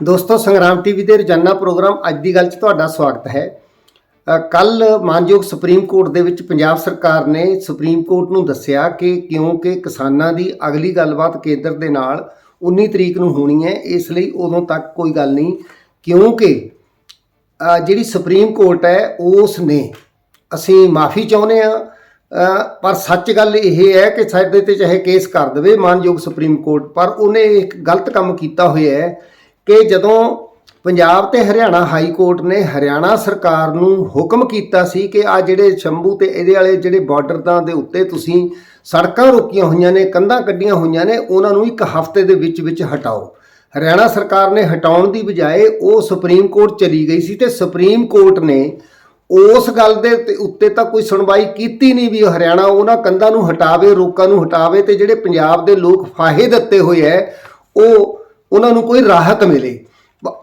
ਦੋਸਤੋ, ਸੰਗਰਾਮ ਟੀਵੀ ਦੇ ਰੋਜ਼ਾਨਾ ਪ੍ਰੋਗਰਾਮ ਅੱਜ ਦੀ ਗੱਲ 'ਚ ਤੁਹਾਡਾ ਸਵਾਗਤ ਹੈ। ਕੱਲ ਮਾਨਯੋਗ ਸੁਪਰੀਮ ਕੋਰਟ ਦੇ ਵਿੱਚ ਪੰਜਾਬ ਸਰਕਾਰ ਨੇ ਸੁਪਰੀਮ ਕੋਰਟ ਨੂੰ ਦੱਸਿਆ ਕਿ ਕਿਉਂਕਿ ਕਿਸਾਨਾਂ ਦੀ ਅਗਲੀ ਗੱਲਬਾਤ ਕੇਂਦਰ ਦੇ ਨਾਲ 19 ਤਰੀਕ ਨੂੰ ਹੋਣੀ ਹੈ, ਇਸ ਲਈ ਉਦੋਂ ਤੱਕ ਕੋਈ ਗੱਲ ਨਹੀਂ। ਕਿਉਂਕਿ ਜਿਹੜੀ ਸੁਪਰੀਮ ਕੋਰਟ ਹੈ ਉਸ ਨੇ ਅਸੀਂ ਮਾਫੀ ਚਾਹੁੰਦੇ ਆ ਪਰ ਸੱਚ ਗੱਲ ਇਹ ਹੈ ਕਿ ਸਾਡੇ ਤੇ ਚਾਹੇ ਕੇਸ ਕਰ ਦੇਵੇ ਮਾਨਯੋਗ ਸੁਪਰੀਮ ਕੋਰਟ, ਪਰ ਉਹਨੇ ਇੱਕ ਗਲਤ ਕੰਮ ਕੀਤਾ ਹੋਇਆ ਹੈ। ਕਿ ਜਦੋਂ ਪੰਜਾਬ ਤੇ ਹਰਿਆਣਾ ਹਾਈ ਕੋਰਟ ਨੇ ਹਰਿਆਣਾ ਸਰਕਾਰ ਨੂੰ ਹੁਕਮ ਕੀਤਾ ਸੀ ਕਿ ਆ ਜਿਹੜੇ ਸ਼ੰਭੂ ਤੇ ਇਹਦੇ ਵਾਲੇ ਜਿਹੜੇ ਬਾਰਡਰਾਂ ਦੇ ਉੱਤੇ ਤੁਸੀਂ ਸੜਕਾਂ ਰੋਕੀਆਂ ਹੋਈਆਂ ਨੇ, ਕੰਧਾਂ ਕੱਢੀਆਂ ਹੋਈਆਂ ਨੇ, ਉਹਨਾਂ ਨੂੰ ਇੱਕ ਹਫ਼ਤੇ ਦੇ ਵਿੱਚ ਵਿੱਚ ਹਟਾਓ। ਹਰਿਆਣਾ ਸਰਕਾਰ ਨੇ ਹਟਾਉਣ ਦੀ ਬਜਾਏ ਉਹ ਸੁਪਰੀਮ ਕੋਰਟ ਚਲੀ ਗਈ ਸੀ ਤੇ ਸੁਪਰੀਮ ਕੋਰਟ ਨੇ ਉਸ ਗੱਲ ਦੇ ਉੱਤੇ ਤਾਂ ਕੋਈ ਸੁਣਵਾਈ ਕੀਤੀ ਨਹੀਂ ਵੀ ਹਰਿਆਣਾ ਉਹਨਾਂ ਕੰਧਾਂ ਨੂੰ ਹਟਾਵੇ, ਰੋਕਾਂ ਨੂੰ ਹਟਾਵੇ ਤੇ ਜਿਹੜੇ ਪੰਜਾਬ ਦੇ ਲੋਕ ਫਾਹੇ ਦਿੱਤੇ ਹੋਏ ਐ, ਉਹ ਉਹਨਾਂ ਨੂੰ ਕੋਈ ਰਾਹਤ ਮਿਲੇ।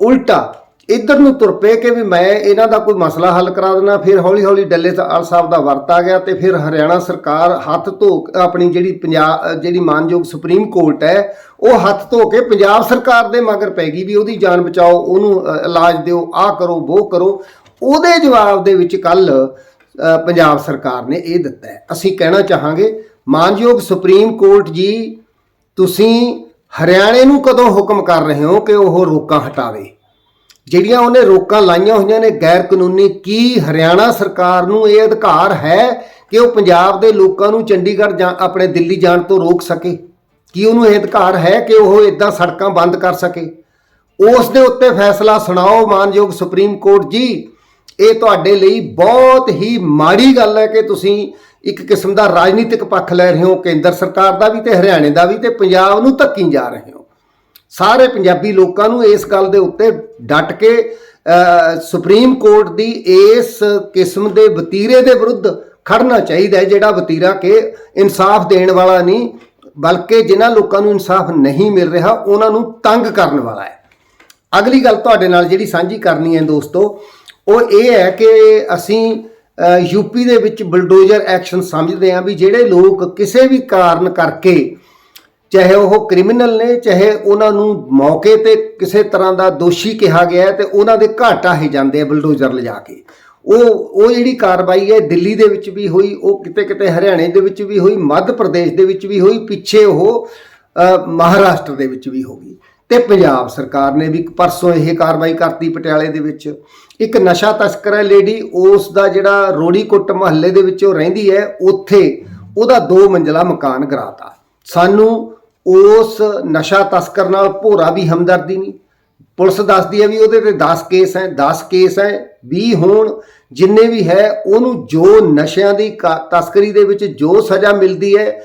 ਉਲਟਾ, ਇੱਧਰ ਨੂੰ ਤੁਰ ਪਏ ਕਿ ਵੀ ਮੈਂ ਇਹਨਾਂ ਦਾ ਕੋਈ ਮਸਲਾ ਹੱਲ ਕਰਾ ਦੇਣਾ ਫਿਰ ਹੌਲੀ ਹੌਲੀ ਡੱਲੇ ਆਲ ਸਾਹਿਬ ਦਾ ਵਰਤ ਆ ਗਿਆ ਤੇ ਫਿਰ ਹਰਿਆਣਾ ਸਰਕਾਰ ਹੱਥ ਧੋ ਆਪਣੀ ਜਿਹੜੀ ਪੰਜਾਬ ਜਿਹੜੀ ਮਾਨਯੋਗ ਸੁਪਰੀਮ ਕੋਰਟ ਹੈ, ਉਹ ਹੱਥ ਧੋ ਕੇ ਪੰਜਾਬ ਸਰਕਾਰ ਦੇ ਮਗਰ ਪੈ ਗਈ ਵੀ ਉਹਦੀ ਜਾਨ ਬਚਾਓ, ਉਹਨੂੰ ਇਲਾਜ ਦਿਓ, ਆਹ ਕਰੋ ਉਹ ਕਰੋ। ਉਹਦੇ ਜਵਾਬ ਦੇ ਵਿੱਚ ਕੱਲ ਪੰਜਾਬ ਸਰਕਾਰ ਨੇ ਇਹ ਦਿੱਤਾ ਅਸੀਂ ਕਹਿਣਾ ਚਾਹਾਂਗੇ, ਮਾਨਯੋਗ ਸੁਪਰੀਮ ਕੋਰਟ ਜੀ, ਤੁਸੀਂ ਹਰਿਆਣੇ ਨੂੰ ਕਦੋਂ ਹੁਕਮ ਕਰ ਰਹੇ ਹੋ ਕਿ ਉਹ ਰੋਕਾਂ ਹਟਾਵੇ? ਜਿਹੜੀਆਂ ਉਹਨੇ ਰੋਕਾਂ ਲਾਈਆਂ ਹੋਈਆਂ ਨੇ ਗੈਰ ਕਾਨੂੰਨੀ ਕੀ ਹਰਿਆਣਾ ਸਰਕਾਰ ਨੂੰ ਇਹ ਅਧਿਕਾਰ ਹੈ ਕਿ ਉਹ ਪੰਜਾਬ ਦੇ ਲੋਕਾਂ ਨੂੰ ਚੰਡੀਗੜ੍ਹ ਜਾਂ ਆਪਣੇ ਦਿੱਲੀ ਜਾਣ ਤੋਂ ਰੋਕ ਸਕੇ? ਕੀ ਉਹਨੂੰ ਇਹ ਅਧਿਕਾਰ ਹੈ ਕਿ ਉਹ ਇਦਾਂ ਸੜਕਾਂ ਬੰਦ ਕਰ ਸਕੇ? ਉਸ ਦੇ ਉੱਤੇ ਫੈਸਲਾ ਸੁਣਾਓ ਮਾਨਯੋਗ ਸੁਪਰੀਮ ਕੋਰਟ ਜੀ। ਇਹ ਤੁਹਾਡੇ ਲਈ ਬਹੁਤ ਹੀ ਮਾੜੀ ਗੱਲ ਹੈ ਕਿ ਤੁਸੀਂ ਇੱਕ ਕਿਸਮ ਦਾ ਰਾਜਨੀਤਿਕ ਪੱਖ ਲੈ ਰਹੇ ਹੋ, ਕੇਂਦਰ ਸਰਕਾਰ ਦਾ ਵੀ ਤੇ ਹਰਿਆਣੇ ਦਾ ਵੀ ਤੇ ਪੰਜਾਬ ਨੂੰ ਧੱਕੀ ਜਾ ਰਹੇ ਹੋ। ਸਾਰੇ ਪੰਜਾਬੀ ਲੋਕਾਂ ਨੂੰ ਇਸ ਗੱਲ ਦੇ ਉੱਤੇ ਡਟ ਕੇ ਸੁਪਰੀਮ ਕੋਰਟ ਦੀ ਇਸ ਕਿਸਮ ਦੇ ਵਤੀਰੇ ਦੇ ਵਿਰੁੱਧ ਖੜਨਾ ਚਾਹੀਦਾ ਹੈ, ਜਿਹੜਾ ਵਤੀਰਾ ਕਿ ਇਨਸਾਫ ਦੇਣ ਵਾਲਾ ਨਹੀਂ, ਬਲਕਿ ਜਿਨ੍ਹਾਂ ਲੋਕਾਂ ਨੂੰ ਇਨਸਾਫ ਨਹੀਂ ਮਿਲ ਰਿਹਾ, ਉਹਨਾਂ ਨੂੰ ਤੰਗ ਕਰਨ ਵਾਲਾ ਹੈ। ਅਗਲੀ ਗੱਲ ਤੁਹਾਡੇ ਨਾਲ ਜਿਹੜੀ ਸਾਂਝੀ ਕਰਨੀ ਹੈ ਦੋਸਤੋ, ਉਹ ਇਹ ਹੈ ਕਿ ਅਸੀਂ ਯੂਪੀ ਦੇ ਵਿੱਚ ਬਲਡੋਜ਼ਰ ਐਕਸ਼ਨ ਸਮਝਦੇ ਹਾਂ ਵੀ ਜਿਹੜੇ ਲੋਕ ਕਿਸੇ ਵੀ ਕਾਰਨ ਕਰਕੇ ਚਾਹੇ ਉਹ ਕ੍ਰਿਮੀਨਲ ਨੇ, ਚਾਹੇ ਉਹਨਾਂ ਨੂੰ ਮੌਕੇ ਤੇ ਕਿਸੇ ਤਰ੍ਹਾਂ ਦਾ ਦੋਸ਼ੀ ਕਿਹਾ ਗਿਆ ਹੈ ਤੇ ਉਹਨਾਂ ਦੇ ਘਰ ਢਾਹੇ ਜਾਂਦੇ ਆ ਬਲਡੋਜ਼ਰ ਲਿਜਾ ਕੇ। ਉਹ ਉਹ ਜਿਹੜੀ ਕਾਰਵਾਈ ਹੈ ਦਿੱਲੀ ਦੇ ਵਿੱਚ ਵੀ ਹੋਈ, ਉਹ ਕਿਤੇ ਕਿਤੇ ਹਰਿਆਣੇ ਦੇ ਵਿੱਚ ਵੀ ਹੋਈ, ਮੱਧ ਪ੍ਰਦੇਸ਼ ਦੇ ਵਿੱਚ ਵੀ ਹੋਈ, ਪਿੱਛੇ ਉਹ ਮਹਾਰਾਸ਼ਟਰ ਦੇ ਵਿੱਚ ਵੀ ਹੋ ਗਈ। ਤੇ ਪੰਜਾਬ ਸਰਕਾਰ ਨੇ ਵੀ ਪਰਸੋਂ ਇਹ ਕਾਰਵਾਈ ਕਰਤੀ ਪਟਿਆਲੇ ਦੇ ਵਿੱਚ। ਇੱਕ ਨਸ਼ਾ ਤਸਕਰ ਹੈ ਲੇਡੀ ਉਸ ਦਾ ਜਿਹੜਾ ਰੋੜੀਕੁੱਟ ਮਹੱਲੇ ਦੇ ਵਿੱਚ ਉਹ ਰਹਿੰਦੀ ਹੈ, ਉੱਥੇ ਉਹਦਾ ਦੋ ਮੰਜ਼ਲਾ ਮਕਾਨ ਗਰਾਤਾ। ਸਾਨੂੰ ਉਸ ਨਸ਼ਾ ਤਸਕਰ ਨਾਲ ਭੋਰਾ ਵੀ ਹਮਦਰਦੀ ਨਹੀਂ। ਪੁਲਿਸ ਦੱਸਦੀ ਹੈ ਵੀ ਉਹਦੇ ਤੇ 10 ਕੇਸ ਹੈ 10 ਕੇਸ ਹੈ 20 ਹੋਣ, ਜਿੰਨੇ ਵੀ ਹੈ, ਉਹਨੂੰ ਜੋ ਨਸ਼ਿਆਂ ਦੀ ਕਾ- ਤਸਕਰੀ ਦੇ ਵਿੱਚ ਜੋ ਸਜ਼ਾ ਮਿਲਦੀ ਹੈ,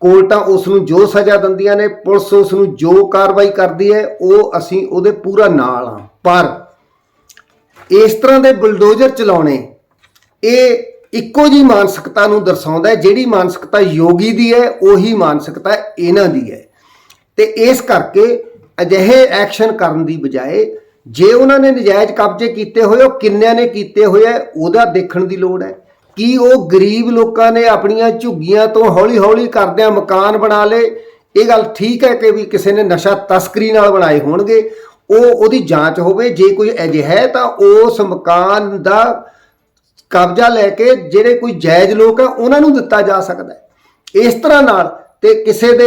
ਕੋਰਟਾਂ ਉਸ ਨੂੰ ਜੋ ਸਜ਼ਾ ਦਿੰਦੀਆਂ ਨੇ, ਪੁਲਿਸ ਉਸ ਨੂੰ ਜੋ ਕਾਰਵਾਈ ਕਰਦੀ ਹੈ, ਉਹ ਅਸੀਂ ਉਹਦੇ ਪੂਰਾ ਨਾਲ ਆ ਪਰ ਇਸ ਤਰ੍ਹਾਂ ਦੇ ਬੁਲਡੋਜ਼ਰ ਚਲਾਉਣੇ, ਇਹ ਇੱਕੋ ਜੀ ਮਾਨਸਿਕਤਾ ਨੂੰ ਦਰਸਾਉਂਦਾ ਹੈ, ਜਿਹੜੀ ਮਾਨਸਿਕਤਾ ਯੋਗੀ ਦੀ ਹੈ, ਉਹੀ ਮਾਨਸਿਕਤਾ ਇਹਨਾਂ ਦੀ ਹੈ। ਤੇ ਇਸ ਕਰਕੇ ਅਜਿਹੇ ਐਕਸ਼ਨ ਕਰਨ ਦੀ ਬਜਾਏ, ਜੇ ਉਹਨਾਂ ਨੇ ਨਜਾਇਜ਼ ਕਬਜ਼ੇ ਕੀਤੇ ਹੋਏ, ਉਹ ਕਿੰਨਿਆਂ ਨੇ ਕੀਤੇ ਹੋਏ ਆ ਉਹਦਾ ਦੇਖਣ ਦੀ ਲੋੜ ਹੈ। ਕੀ ਉਹ ਗਰੀਬ ਲੋਕਾਂ ਨੇ ਆਪਣੀਆਂ ਝੁੱਗੀਆਂ ਤੋਂ ਹੌਲੀ-ਹੌਲੀ ਕਰਦਿਆਂ ਮਕਾਨ ਬਣਾ ਲਏ? ਇਹ ਗੱਲ ਠੀਕ ਹੈ ਕਿ ਵੀ ਕਿਸੇ ਨੇ ਨਸ਼ਾ ਤਸਕਰੀ ਨਾਲ ਬਣਾਏ ਹੋਣਗੇ ਉਹ ਉਹਦੀ ਜਾਂਚ ਹੋਵੇ, ਜੇ ਕੋਈ ਅਜਿਹਾ ਤਾਂ ਉਸ ਮਕਾਨ ਦਾ ਕਬਜ਼ਾ ਲੈ ਕੇ ਜਿਹੜੇ ਕੋਈ ਜਾਇਜ਼ ਲੋਕ ਆ, ਉਹਨਾਂ ਨੂੰ ਦਿੱਤਾ ਜਾ ਸਕਦਾ ਹੈ। ਇਸ ਤਰ੍ਹਾਂ ਨਾਲ ਤੇ ਕਿਸੇ ਦੇ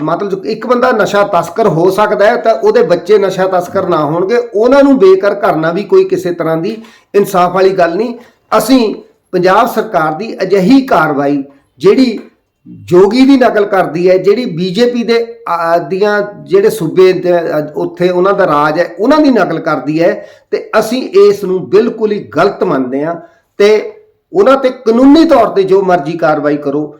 ਮਤਲਬ ਇੱਕ ਬੰਦਾ ਨਸ਼ਾ ਤਸਕਰ ਹੋ ਸਕਦਾ ਹੈ, ਤਾਂ ਉਹਦੇ ਬੱਚੇ ਨਸ਼ਾ ਤਸਕਰ ਨਾ ਹੋਣਗੇ। ਉਹਨਾਂ ਨੂੰ ਬੇਕਰ ਕਰਨਾ ਵੀ ਕੋਈ ਕਿਸੇ ਤਰ੍ਹਾਂ ਦੀ ਇਨਸਾਫ ਵਾਲੀ ਗੱਲ ਨਹੀਂ। ਅਸੀਂ ਪੰਜਾਬ ਸਰਕਾਰ ਦੀ ਅਜਿਹੀ ਕਾਰਵਾਈ ਜਿਹੜੀ ਜੋਗੀ ਦੀ ਨਕਲ ਕਰਦੀ ਹੈ ਜਿਹੜੀ ਬੀਜੇਪੀ ਦੇ ਅਹ, ਦੀਆਂ ਜਿਹੜੇ ਸੂਬੇ ਉੱਥੇ ਉਹਨਾਂ ਦਾ ਰਾਜ ਹੈ ਉਹਨਾਂ ਦੀ ਨਕਲ ਕਰਦੀ ਹੈ ਤੇ ਅਸੀਂ ਇਸ ਨੂੰ ਬਿਲਕੁਲ ਹੀ ਗਲਤ ਮੰਨਦੇ ਹਾਂ ਤੇ ਉਹਨਾਂ ਤੇ ਕਾਨੂੰਨੀ ਤੌਰ ਤੇ ਜੋ ਮਰਜ਼ੀ ਕਾਰਵਾਈ ਕਰੋ।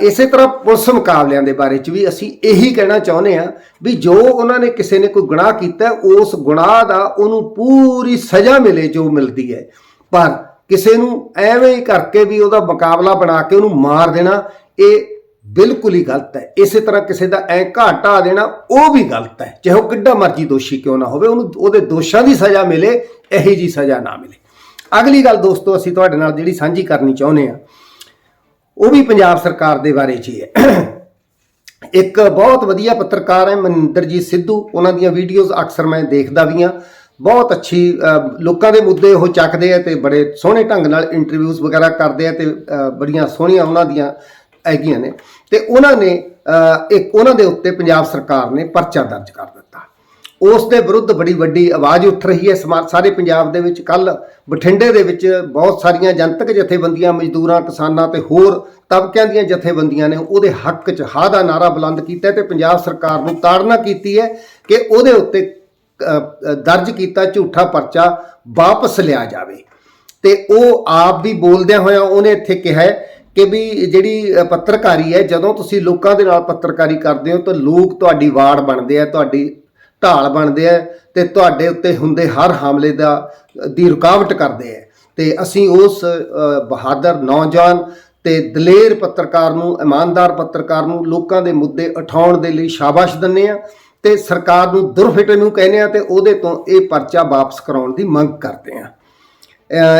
ਇਸੇ ਤਰ੍ਹਾਂ ਪੁਲਿਸ ਮੁਕਾਬਲਿਆਂ ਦੇ ਬਾਰੇ ਚ ਵੀ ਅਸੀਂ ਇਹੀ ਕਹਿਣਾ ਚਾਹੁੰਦੇ ਹਾਂ ਵੀ ਜੋ ਉਹਨਾਂ ਨੇ ਕਿਸੇ ਨੇ ਕੋਈ ਗੁਨਾਹ ਕੀਤਾ ਉਸ ਗੁਨਾਹ ਦਾ ਉਹਨੂੰ ਪੂਰੀ ਸਜ਼ਾ ਮਿਲੇ ਜੋ ਮਿਲਦੀ ਹੈ। ਪਰ ਕਿਸੇ ਨੂੰ ਐਵੇਂ ਹੀ ਕਰਕੇ ਵੀ ਉਹਦਾ ਮੁਕਾਬਲਾ ਬਣਾ ਕੇ ਉਹਨੂੰ ਮਾਰ ਦੇਣਾ, ਇਹ ਬਿਲਕੁਲ ਹੀ ਗਲਤ ਹੈ। ਇਸੇ ਤਰ੍ਹਾਂ ਕਿਸੇ ਦਾ ਐ ਘਾਟਾ ਦੇਣਾ, ਉਹ ਵੀ ਗਲਤ ਹੈ। ਚਾਹੇ ਉਹ ਕਿੱਡਾ ਮਰਜ਼ੀ ਦੋਸ਼ੀ ਕਿਉਂ ਨਾ ਹੋਵੇ, ਉਹਨੂੰ, ਉਹਦੇ ਦੋਸ਼ਾਂ ਦੀ ਸਜ਼ਾ ਮਿਲੇ, ਇਹੀ ਜੀ ਸਜ਼ਾ ਨਾ ਮਿਲੇ। ਅਗਲੀ ਗੱਲ ਦੋਸਤੋ, ਅਸੀਂ ਤੁਹਾਡੇ ਨਾਲ ਜਿਹੜੀ ਸਾਂਝੀ ਕਰਨੀ ਚਾਹੁੰਦੇ ਆ ਉਹ ਵੀ ਪੰਜਾਬ ਸਰਕਾਰ ਦੇ ਬਾਰੇ 'ਚ ਹੀ ਹੈ। ਇੱਕ ਬਹੁਤ ਵਧੀਆ ਪੱਤਰਕਾਰ ਹੈ ਮਨਿੰਦਰਜੀਤ ਸਿੱਧੂ, ਉਹਨਾਂ ਦੀਆਂ ਵੀਡੀਓਜ਼ ਅਕਸਰ ਮੈਂ ਦੇਖਦਾ ਵੀ ਹਾਂ। ਬਹੁਤ ਅੱਛੀ ਲੋਕਾਂ ਦੇ ਮੁੱਦੇ ਉਹ ਚੱਕਦੇ ਆ ਤੇ ਬੜੇ ਸੋਹਣੇ ਢੰਗ ਨਾਲ ਇੰਟਰਵਿਊਜ਼ ਵਗੈਰਾ ਕਰਦੇ ਆ ਤੇ ਬੜੀਆਂ ਸੋਹਣੀਆਂ ਉਹਨਾਂ ਦੀਆਂ ਹੈਗੀਆਂ ਨੇ। ਤੇ ਉਹਨਾਂ ਨੇ ਇੱਕ ਉਹਨਾਂ ਦੇ ਉੱਤੇ ਪੰਜਾਬ ਸਰਕਾਰ ਨੇ ਪਰਚਾ ਦਰਜ ਕਰ ਦਿੱਤਾ। ਉਸ ਦੇ ਵਿਰੁੱਧ ਬੜੀ ਵੱਡੀ ਆਵਾਜ਼ ਉੱਠ ਰਹੀ ਹੈ ਸਮਾ- ਸਾਰੇ ਪੰਜਾਬ ਦੇ ਵਿੱਚ। ਕੱਲ ਬਠਿੰਡੇ ਦੇ ਵਿੱਚ ਬਹੁਤ ਸਾਰੀਆਂ ਜਨਤਕ ਜਥੇਬੰਦੀਆਂ, ਮਜ਼ਦੂਰਾਂ, ਕਿਸਾਨਾਂ ਤੇ ਹੋਰ ਤਬਕਿਆਂ ਦੀਆਂ ਜਥੇਬੰਦੀਆਂ ਨੇ ਉਹਦੇ ਹੱਕ 'ਚ ਹਾਂ ਦਾ ਨਾਰਾ ਬੁਲੰਦ ਕੀਤਾ ਹੈ ਤੇ ਪੰਜਾਬ ਸਰਕਾਰ ਨੂੰ ਤਾੜਨਾ ਕੀਤੀ ਹੈ ਕਿ ਉਹਦੇ ਉੱਤੇ ਦਰਜ ਕੀਤਾ ਝੂਠਾ ਪਰਚਾ ਵਾਪਸ ਲਿਆ ਜਾਵੇ। ਤੇ ਉਹ ਆਪ ਵੀ ਬੋਲਦਿਆਂ ਹੋਇਆਂ ਉਹਨੇ ਇੱਥੇ ਕਿਹਾ ਕਿ ਵੀ ਜਿਹੜੀ ਪੱਤਰਕਾਰੀ ਹੈ, ਜਦੋਂ ਤੁਸੀਂ ਲੋਕਾਂ ਦੇ ਨਾਲ ਪੱਤਰਕਾਰੀ ਕਰਦੇ ਹੋ ਤਾਂ ਲੋਕ ਤੁਹਾਡੀ ਵਾੜ ਬਣਦੇ ਆ, ਤੁਹਾਡੀ ਢਾਲ ਬਣਦੇ ਆ ਤੇ ਤੁਹਾਡੇ ਉੱਤੇ ਹੁੰਦੇ ਹਰ ਹਮਲੇ ਦਾ, ਦੀ ਰੁਕਾਵਟ ਕਰਦੇ ਆ। ਤੇ ਅਸੀਂ ਉਸ ਬਹਾਦਰ ਨੌਜਵਾਨ ਤੇ ਦਲੇਰ ਪੱਤਰਕਾਰ ਨੂੰ, ਇਮਾਨਦਾਰ ਪੱਤਰਕਾਰ ਨੂੰ ਲੋਕਾਂ ਦੇ ਮੁੱਦੇ ਉਠਾਉਣ ਦੇ ਲਈ ਸ਼ਾਬਾਸ਼ ਦਿੰਦੇ ਆ। ਤੇ ਸਰਕਾਰ ਨੂੰ ਦੁਰਫਿਟ ਨੂੰ ਕਹਿੰਦੇ ਆ ਤੇ ਉਹਦੇ ਤੋਂ ਇਹ ਪਰਚਾ ਵਾਪਸ ਕਰਾਉਣ ਦੀ ਮੰਗ ਕਰਦੇ ਆ।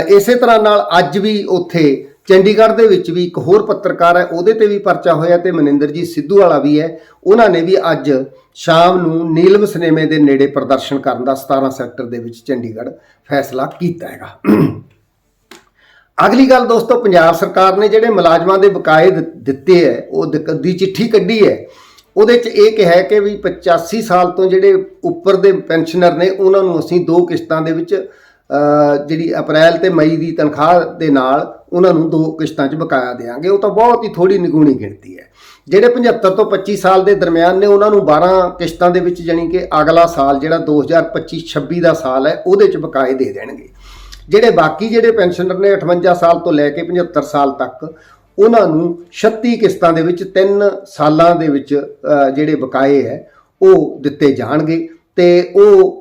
ਇਸੇ ਤਰ੍ਹਾਂ ਨਾਲ ਅੱਜ ਵੀ ਉੱਥੇ ਚੰਡੀਗੜ੍ਹ ਦੇ ਵਿੱਚ ਵੀ ਇੱਕ ਹੋਰ ਪੱਤਰਕਾਰ ਹੈ, ਉਹਦੇ ਤੇ ਵੀ ਪਰਚਾ ਹੋਇਆ ਤੇ ਮਨਿੰਦਰਜੀਤ ਸਿੱਧੂ ਵਾਲਾ ਵੀ ਹੈ। ਉਹਨਾਂ ਨੇ ਵੀ ਅੱਜ ਸ਼ਾਮ ਨੂੰ ਨੀਲਮ ਸਿਨੇਮੇ ਦੇ ਨੇੜੇ ਪ੍ਰਦਰਸ਼ਨ ਕਰਨ ਦਾ 17 ਸੈਕਟਰ ਦੇ ਵਿੱਚ ਚੰਡੀਗੜ੍ਹ ਫੈਸਲਾ ਕੀਤਾ ਹੈਗਾ। ਅਗਲੀ ਗੱਲ ਦੋਸਤੋ, ਪੰਜਾਬ ਸਰਕਾਰ ਨੇ ਜਿਹੜੇ ਮੁਲਾਜ਼ਮਾਂ ਦੇ ਬਕਾਏ ਦਿੱਤੇ ਹੈ, ਉਹ ਦਿੱਕ- ਦੀ ਚਿੱਠੀ ਕੱਢੀ ਹੈ। ਉਹਦੇ 'ਚ ਇਹ ਕਿਹਾ ਕਿ ਵੀ 85 ਸਾਲ ਤੋਂ ਜਿਹੜੇ ਉੱਪਰ ਦੇ ਪੈਨਸ਼ਨਰ ਨੇ, ਉਹਨਾਂ ਨੂੰ ਅਸੀਂ ਦੋ ਕਿਸ਼ਤਾਂ ਦੇ ਵਿੱਚ ਜਿਹੜੀ ਅਪ੍ਰੈਲ ਤੇ ਮਈ ਦੀ ਤਨਖਾਹ ਦੇ ਨਾਲ ਉਹਨਾਂ ਨੂੰ ਦੋ ਕਿਸ਼ਤਾਂ 'ਚ ਬਕਾਇਆ ਦੇਵਾਂਗੇ ਉਹ ਤਾਂ ਬਹੁਤ ਹੀ ਥੋੜੀ ਨਿਗੂਣੀ ਗਿਣਤੀ ਹੈ। ਜਿਹੜੇ 75 ਤੋਂ 25 ਸਾਲ ਦੇ ਦਰਮਿਆਨ ਨੇ, ਉਹਨਾਂ ਨੂੰ 12 ਕਿਸ਼ਤਾਂ ਦੇ ਵਿੱਚ ਜਾਣੀ ਕਿ ਅਗਲਾ ਸਾਲ ਜਿਹੜਾ 2025-26 ਦਾ ਸਾਲ ਹੈ, ਉਹਦੇ 'ਚ ਬਕਾਏ ਦੇ ਦੇਣਗੇ। ਜਿਹੜੇ ਬਾਕੀ ਜਿਹੜੇ ਪੈਨਸ਼ਨਰ ਨੇ 58 ਸਾਲ ਤੋਂ ਲੈ ਕੇ 75 ਸਾਲ ਤੱਕ ਉਹਨਾਂ ਨੂੰ 36 ਕਿਸ਼ਤਾਂ ਦੇ ਵਿੱਚ 3 ਸਾਲਾਂ ਦੇ ਵਿੱਚ ਜਿਹੜੇ ਬਕਾਏ ਹੈ, ਉਹ ਦਿੱਤੇ ਜਾਣਗੇ ਤੇ ਉਹ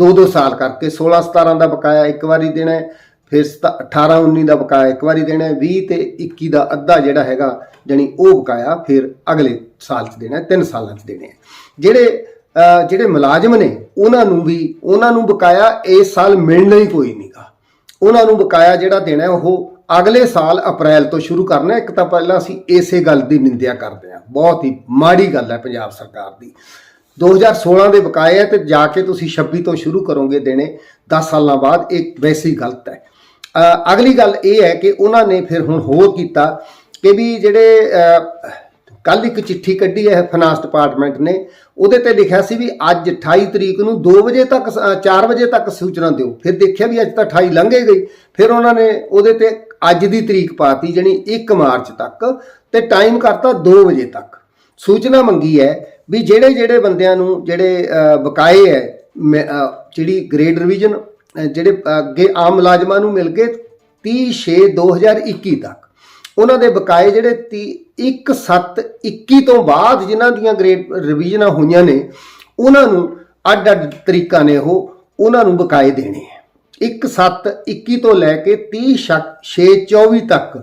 2-2 ਸਾਲ ਕਰਕੇ 16 17 ਦਾ ਬਕਾਇਆ ਇੱਕ ਵਾਰੀ ਦੇਣਾ ਹੈ, ਫਿਰ 18 19 ਦਾ ਬਕਾਇਆ ਇੱਕ ਵਾਰੀ ਦੇਣਾ ਹੈ 20 ਤੇ 21 ਦਾ ਅੱਧਾ ਜਿਹੜਾ ਹੈਗਾ, ਜਾਣੀ ਉਹ ਬਕਾਇਆ ਫਿਰ ਅਗਲੇ ਸਾਲ 'ਚ ਦੇਣਾ ਹੈ 3 ਸਾਲਾਂ 'ਚ ਦੇਣੇ ਹੈ। ਜਿਹੜੇ ਜਿਹੜੇ ਮੁਲਾਜ਼ਮ ਨੇ, ਉਹਨਾਂ ਨੂੰ ਵੀ, ਉਹਨਾਂ ਨੂੰ ਬਕਾਇਆ ਇਸ ਸਾਲ ਮਿਲਣਾ ਹੀ ਕੋਈ ਨਹੀਂਗਾ ਉਹਨਾਂ ਨੂੰ ਬਕਾਇਆ ਜਿਹੜਾ ਦੇਣਾ ਉਹ ਅਗਲੇ ਸਾਲ ਅਪ੍ਰੈਲ ਤੋਂ ਸ਼ੁਰੂ ਕਰਨਾ ਇੱਕ ਤਾਂ ਪਹਿਲਾਂ ਅਸੀਂ ਇਸੇ ਗੱਲ ਦੀ ਨਿੰਦਿਆ ਕਰਦੇ ਹਾਂ। ਬਹੁਤ ਹੀ ਮਾੜੀ ਗੱਲ ਹੈ ਪੰਜਾਬ ਸਰਕਾਰ ਦੀ। 2016 ਦੇ ਬਕਾਏ ਹੈ ਤੇ ਜਾ ਕੇ ਤੁਸੀਂ 26 ਤੋਂ ਸ਼ੁਰੂ ਕਰੋਗੇ ਦੇਣੇ 10 ਸਾਲਾਂ ਬਾਅਦ ਇਹ ਵੈਸੇ ਹੀ ਗਲਤ ਹੈ। ਅਗਲੀ ਗੱਲ ਇਹ ਹੈ ਕਿ ਉਹਨਾਂ ਨੇ ਫਿਰ ਹੁਣ ਹੋਰ ਕੀਤਾ ਕਿ ਵੀ ਜਿਹੜੇ ਕੱਲ ਇੱਕ ਚਿੱਠੀ ਕੱਢੀ ਹੈ ਫਾਈਨਾਂਸ ਡਿਪਾਰਟਮੈਂਟ ਨੇ ਉਹਦੇ ਤੇ ਲਿਖਿਆ ਸੀ ਵੀ ਅੱਜ 28 ਤਰੀਕ ਨੂੰ 2 ਵਜੇ ਤੱਕ ਅ, 4 ਵਜੇ ਤੱਕ ਸੂਚਨਾ ਦਿਓ। ਫਿਰ ਦੇਖਿਆ ਵੀ ਅੱਜ ਤਾਂ 28 ਲੰਘੇ ਗਈ। ਫਿਰ ਉਹਨਾਂ ਨੇ ਉਹਦੇ ਤੇ ਅੱਜ ਦੀ ਤਰੀਕ ਪਾਤੀ ਜਣੀ 1 ਮਾਰਚ ਤੱਕ ਤੇ ਟਾਈਮ ਕਰਤਾ 2 ਵਜੇ ਤੱਕ। ਸੂਚਨਾ ਮੰਗੀ ਹੈ ਵੀ ਜਿਹੜੇ ਜਿਹੜੇ ਬੰਦਿਆਂ ਨੂੰ ਜਿਹੜੇ ਬਕਾਏ ਹੈ ਮੈਂ, ਜਿਹੜੀ ਗ੍ਰੇਡ ਰਿਵੀਜ਼ਨ ਜਿਹੜੇ ਅੱਗੇ ਆਮ ਮੁਲਾਜ਼ਮਾਂ ਨੂੰ ਮਿਲ ਗਏ 30 6 2021 ਤੱਕ। ਉਹਨਾਂ ਦੇ ਬਕਾਏ ਜਿਹੜੇ 1 7 21 ਤੋਂ ਬਾਅਦ ਜਿਨ੍ਹਾਂ ਦੀਆਂ ਗ੍ਰੇਡ ਰਿਵੀਜ਼ਨਾਂ ਹੋਈਆਂ ਨੇ ਉਹਨਾਂ ਨੂੰ ਅੱਡ ਅੱਡ ਤਰੀਕਾ ਨੇ ਉਹ ਉਹਨਾਂ ਨੂੰ ਬਕਾਏ ਦੇਣੇ ਹੈ 1 7 21 ਤੋਂ ਲੈ ਕੇ 30 6 24 ਤੱਕ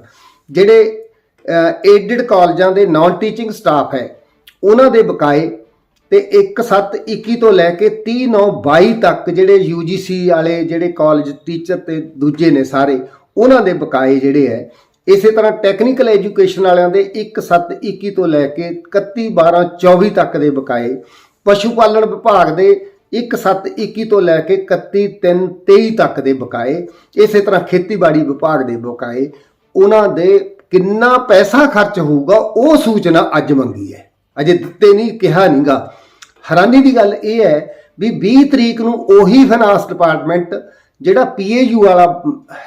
ਜਿਹੜੇ ਏਡਡ ਕਾਲਜਾਂ ਦੇ ਨਾਨ ਟੀਚਿੰਗ ਸਟਾਫ ਹੈ, ਉਹਨਾਂ ਦੇ ਬਕਾਏ ਤੇ 1 7 21 ਤੋਂ ਲੈ ਕੇ 30 9 22 ਤੱਕ ਜਿਹੜੇ UGC ਵਾਲੇ ਜਿਹੜੇ ਕਾਲਜ ਟੀਚਰ ਤੇ ਦੂਜੇ ਨੇ ਸਾਰੇ, ਉਹਨਾਂ ਦੇ ਬਕਾਏ ਜਿਹੜੇ ਹੈ, ਇਸੇ ਤਰ੍ਹਾਂ ਟੈਕਨੀਕਲ ਐਜੂਕੇਸ਼ਨ ਵਾਲਿਆਂ ਦੇ 1 7 21 ਤੋਂ ਲੈ ਕੇ 31 12 24 ਤੱਕ ਦੇ ਬਕਾਏ, ਪਸ਼ੂ ਪਾਲਣ ਵਿਭਾਗ ਦੇ 1 7 21 ਤੋਂ ਲੈ ਕੇ 31 3 23 ਤੱਕ ਦੇ ਬਕਾਏ, ਇਸੇ ਤਰ੍ਹਾਂ ਖੇਤੀਬਾੜੀ ਵਿਭਾਗ ਦੇ ਬਕਾਏ, ਉਹਨਾਂ ਦੇ ਕਿੰਨਾ ਪੈਸਾ ਖਰਚ ਹੋਊਗਾ, ਉਹ ਸੂਚਨਾ ਅੱਜ ਮੰਗੀ ਹੈ। ਅਜੇ ਦਿੱਤੇ ਨਹੀਂ, ਕਿਹਾ ਨਹੀਂਗਾ। ਹੈਰਾਨੀ ਦੀ ਗੱਲ ਇਹ ਹੈ ਵੀ 20 ਤਰੀਕ ਨੂੰ ਉਹੀ ਫਾਈਨਾਂਸ ਡਿਪਾਰਟਮੈਂਟ ਜਿਹੜਾ ਪੀਏਯੂ ਵਾਲਾ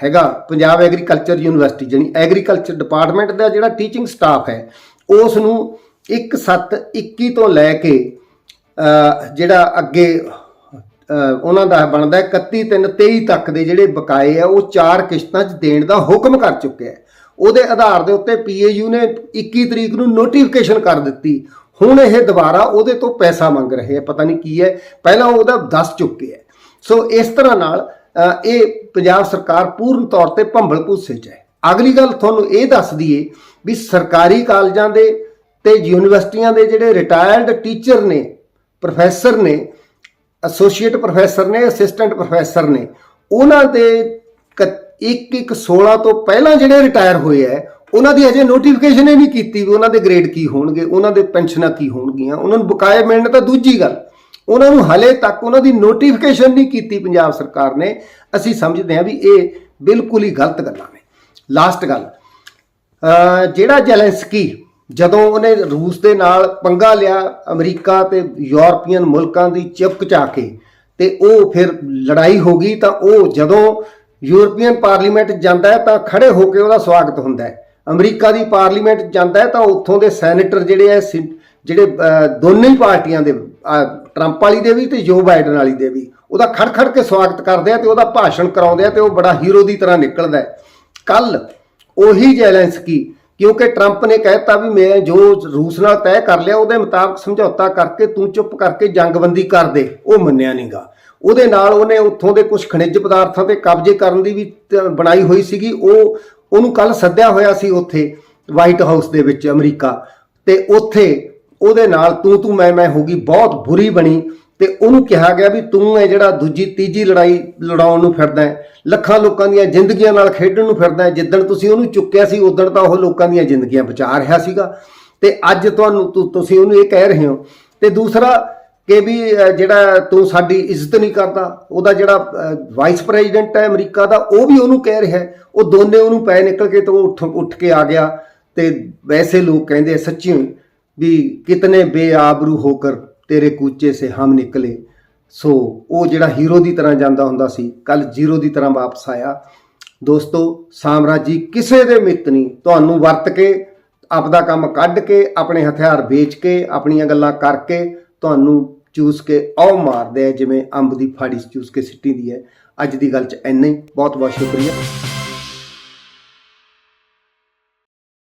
ਹੈਗਾ, ਪੰਜਾਬ ਐਗਰੀਕਲਚਰ ਯੂਨੀਵਰਸਿਟੀ ਜਾਨੀ ਐਗਰੀਕਲਚਰ ਡਿਪਾਰਟਮੈਂਟ ਦਾ ਜਿਹੜਾ ਟੀਚਿੰਗ ਸਟਾਫ ਹੈ, ਉਸ ਨੂੰ 1 7 21 ਤੋਂ ਲੈ ਕੇ ਜਿਹੜਾ ਅੱਗੇ ਉਹਨਾਂ ਦਾ ਬਣਦਾ ਹੈ 31 3 23 ਤੱਕ ਦੇ ਜਿਹੜੇ ਬਕਾਏ ਆ, ਉਹ ਚਾਰ ਕਿਸ਼ਤਾਂ 'ਚ ਦੇਣ ਦਾ ਹੁਕਮ ਕਰ ਚੁੱਕਿਆ ਉਹਦੇ ਆਧਾਰ ਦੇ ਉੱਤੇ ਪੀਏਯੂ ਨੇ 21 ਤਰੀਕ ਨੂੰ ਨੋਟੀਫਿਕੇਸ਼ਨ ਕਰ ਦਿੱਤੀ। ਹੁਣ ਇਹ ਦੁਬਾਰਾ ਉਹਦੇ ਤੋਂ ਪੈਸਾ ਮੰਗ ਰਹੇ ਆ, ਪਤਾ ਨਹੀਂ ਕੀ ਹੈ। ਪਹਿਲਾਂ ਉਹਦਾ ਦੱਸ ਚੁੱਕੇ ਹੈ ਸੋ ਇਸ ਤਰ੍ਹਾਂ ਨਾਲ ਇਹ ਪੰਜਾਬ ਸਰਕਾਰ ਪੂਰਨ ਤੌਰ ਤੇ ਭੰਬਲ ਭੂਸੇ 'ਚ ਹੈ। ਅਗਲੀ ਗੱਲ ਤੁਹਾਨੂੰ ਇਹ ਦੱਸ ਦਈਏ ਵੀ ਸਰਕਾਰੀ ਕਾਲਜਾਂ ਦੇ ਤੇ ਯੂਨੀਵਰਸਿਟੀਆਂ ਦੇ ਜਿਹੜੇ ਰਿਟਾਇਰਡ ਟੀਚਰ ਨੇ ਪ੍ਰੋਫੈਸਰ ਨੇ ਐਸੋਸੀਏਟ ਪ੍ਰੋਫੈਸਰ ਨੇ ਅਸਿਸਟੈਂਟ ਪ੍ਰੋਫੈਸਰ ਨੇ, ਉਹਨਾਂ ਦੇ 1 1 16 ਤੋਂ ਪਹਿਲਾਂ ਜਿਹੜੇ ਰਿਟਾਇਰ ਹੋਏ ਐ, ਉਹਨਾਂ ਦੀ ਅਜੇ ਨੋਟੀਫਿਕੇਸ਼ਨ ਹੀ ਨਹੀਂ ਕੀਤੀ ਵੀ ਉਹਨਾਂ ਦੇ ਗ੍ਰੇਡ ਕੀ ਹੋਣਗੇ, ਉਹਨਾਂ ਦੇ ਪੈਨਸ਼ਨਾਂ ਕੀ ਹੋਣਗੀਆਂ, ਉਹਨਾਂ ਨੂੰ ਬਕਾਇਆ ਮਿਲਣ ਤਾਂ ਦੂਜੀ ਗੱਲ, ਉਹਨਾਂ ਨੂੰ ਹਲੇ ਤੱਕ ਉਹਨਾਂ ਦੀ ਨੋਟੀਫਿਕੇਸ਼ਨ ਨਹੀਂ ਕੀਤੀ ਪੰਜਾਬ ਸਰਕਾਰ ਨੇ, ਅਸੀਂ ਸਮਝਦੇ ਹਾਂ ਵੀ ਇਹ ਬਿਲਕੁਲ ਹੀ ਗਲਤ ਗੱਲਾਂ ਨੇ। ਲਾਸਟ ਗੱਲ, ਅਹ ਜਿਹੜਾ ਜ਼ੈਲੈਂਸਕੀ ਜਦੋਂ ਉਹਨੇ ਰੂਸ ਦੇ ਨਾਲ ਪੰਗਾ ਲਿਆ ਅਮਰੀਕਾ ਤੇ ਯੂਰਪੀਅਨ ਮੁਲਕਾਂ ਦੀ ਚਿਪਕ ਚਾ ਕੇ ਤੇ ਉਹ ਫਿਰ ਲੜਾਈ ਹੋ ਗਈ ਤਾਂ ਉਹ ਜਦੋਂ ਯੂਰਪੀਅਨ ਪਾਰਲੀਮੈਂਟ ਜਾਂਦਾ ਤਾਂ ਖੜੇ ਹੋ ਕੇ ਉਹਦਾ ਸਵਾਗਤ ਹੁੰਦਾ ਹੈ। ਅਮਰੀਕਾ ਦੀ ਪਾਰਲੀਮੈਂਟ ਜਾਂਦਾ ਤਾਂ ਉੱਥੋਂ ਦੇ ਸੈਨੇਟਰ ਜਿਹੜੇ ਐ ਸਿ- ਜਿਹੜੇ ਦੋਨੇ ਹੀ ਪਾਰਟੀਆਂ ਦੇ ਟਰੰਪ ਵਾਲੀ ਦੇ ਵੀ ਤੇ ਜੋ ਬਾਈਡਨ ਵਾਲੀ ਦੇ ਵੀ, ਉਹਦਾ ਖੜ ਖੜ ਕੇ ਸਵਾਗਤ ਕਰਦੇ ਆ ਤੇ ਉਹਦਾ ਭਾਸ਼ਣ ਕਰਾਉਂਦੇ ਆ ਤੇ ਉਹ ਬੜਾ ਹੀਰੋ ਦੀ ਤਰ੍ਹਾਂ ਨਿਕਲਦਾ ਹੈ। ਕੱਲ ਉਹੀ ਜ਼ੈਲੈਂਸਕੀ ਕਿਉਂਕਿ ਟਰੰਪ ਨੇ ਕਹਿਤਾ ਵੀ ਮੈਂ ਜੋ ਰੂਸ ਨਾਲ ਤੈਅ ਕਰ ਲਿਆ, ਉਹਦੇ ਮੁਤਾਬਕ ਸਮਝੌਤਾ ਕਰਕੇ ਤੂੰ ਚੁੱਪ ਕਰਕੇ ਜੰਗਬੰਦੀ ਕਰ ਦੇ। ਉਹ ਮੰਨਿਆ ਨਹੀਂਗਾ ਉਹਦੇ ਨਾਲ ਉਹਨੇ ਉੱਥੋਂ ਦੇ ਕੁਝ ਖਣਿਜ ਪਦਾਰਥਾਂ ਤੇ ਕਬਜ਼ੇ ਕਰਨ ਦੀ ਵੀ ਬਣਾਈ ਹੋਈ ਸੀਗੀ। ਉਹ, ਉਹਨੂੰ ਕੱਲ ਸੱਦਿਆ ਹੋਇਆ ਸੀ ਉੱਥੇ ਵਾਈਟ ਹਾਊਸ ਦੇ ਵਿੱਚ ਅਮਰੀਕਾ। ਤੇ ਉੱਥੇ ਉਹਦੇ ਨਾਲ ਤੂੰ ਤੂੰ ਮੈਂ ਮੈਂ ਹੋ ਗਈ, ਬਹੁਤ ਬੁਰੀ ਬਣੀ। ਤੇ ਉਹਨੂੰ ਕਿਹਾ ਗਿਆ ਵੀ ਤੂੰ ਹੈ ਜਿਹੜਾ ਦੂਜੀ, ਤੀਜੀ ਲੜਾਈ ਲੜਾਉਣ ਨੂੰ ਫਿਰਦਾ ਹੈ, ਲੱਖਾਂ ਲੋਕਾਂ ਦੀਆਂ ਜ਼ਿੰਦਗੀਆਂ ਨਾਲ ਖੇਡਣ ਨੂੰ ਫਿਰਦਾ ਹੈ, ਜਿੱਦਣ ਤੁਸੀਂ ਉਹਨੂੰ ਚੁੱਕਿਆ ਸੀ, ਉਦੋਂ ਤਾਂ ਉਹ ਲੋਕਾਂ ਦੀਆਂ ਜ਼ਿੰਦਗੀਆਂ ਬਚਾ ਰਿਹਾ ਸੀਗਾ। ਤੇ ਅੱਜ ਤੁਹਾਨੂੰ ਤੁ- ਤੁਸੀਂ ਉਹਨੂੰ ਇਹ ਕਹਿ ਰਹੇ ਹੋ। ਤੇ ਦੂਸਰਾ ਕਿ ਵੀ ਜਿਹੜਾ ਤੂੰ ਸਾਡੀ ਇੱਜ਼ਤ ਨਹੀਂ ਕਰਦਾ, ਉਹਦਾ ਜਿਹੜਾ ਵਾਈਸ ਪ੍ਰੈਜ਼ੀਡੈਂਟ ਹੈ ਅਮਰੀਕਾ ਦਾ, ਉਹ ਵੀ ਉਹਨੂੰ ਕਹਿ ਰਿਹਾ ਉਹ ਦੋਨੇ ਉਹਨੂੰ ਪੈ ਨਿਕਲ ਕੇ ਤੋਂ ਉੱਠ ਉੱਠ ਕੇ ਆ ਗਿਆ। ਤੇ ਵੈਸੇ ਲੋਕ ਕਹਿੰਦੇ ਆ ਸੱਚੀ ਵੀ ਕਿਤਨੇ ਬੇਆਬਰੂ ਹੋਕਰ ਤੇਰੇ ਕੂਚੇ ਸੇ ਹਮ ਨਿਕਲੇ। ਸੋ ਉਹ ਜਿਹੜਾ ਹੀਰੋ ਦੀ ਤਰ੍ਹਾਂ ਜਾਂਦਾ ਹੁੰਦਾ ਸੀ, ਕੱਲ ਜ਼ੀਰੋ ਦੀ ਤਰ੍ਹਾਂ ਵਾਪਸ ਆਇਆ। ਦੋਸਤੋ, ਸਾਮਰਾਜੀ ਕਿਸੇ ਦੇ ਮਿੱਤ ਨਹੀਂ। ਤੁਹਾਨੂੰ ਵਰਤ ਕੇ, ਆਪਦਾ ਕੰਮ ਕੱਢ ਕੇ, ਆਪਣੇ ਹਥਿਆਰ ਵੇਚ ਕੇ, ਆਪਣੀਆਂ ਗੱਲਾਂ ਕਰਕੇ ਤੁਹਾਨੂੰ ਚੂਸ ਕੇ ਆਉ ਮਾਰਦੇ ਆ, ਜਿਵੇਂ ਅੰਬ ਦੀ ਫਾੜੀ ਚੂਸ ਕੇ ਸਿੱਟੀ ਦੀ ਹੈ। ਅੱਜ ਦੀ ਗੱਲ 'ਚ ਇੰਨਾ ਹੀ। ਬਹੁਤ ਬਹੁਤ ਸ਼ੁਕਰੀਆ।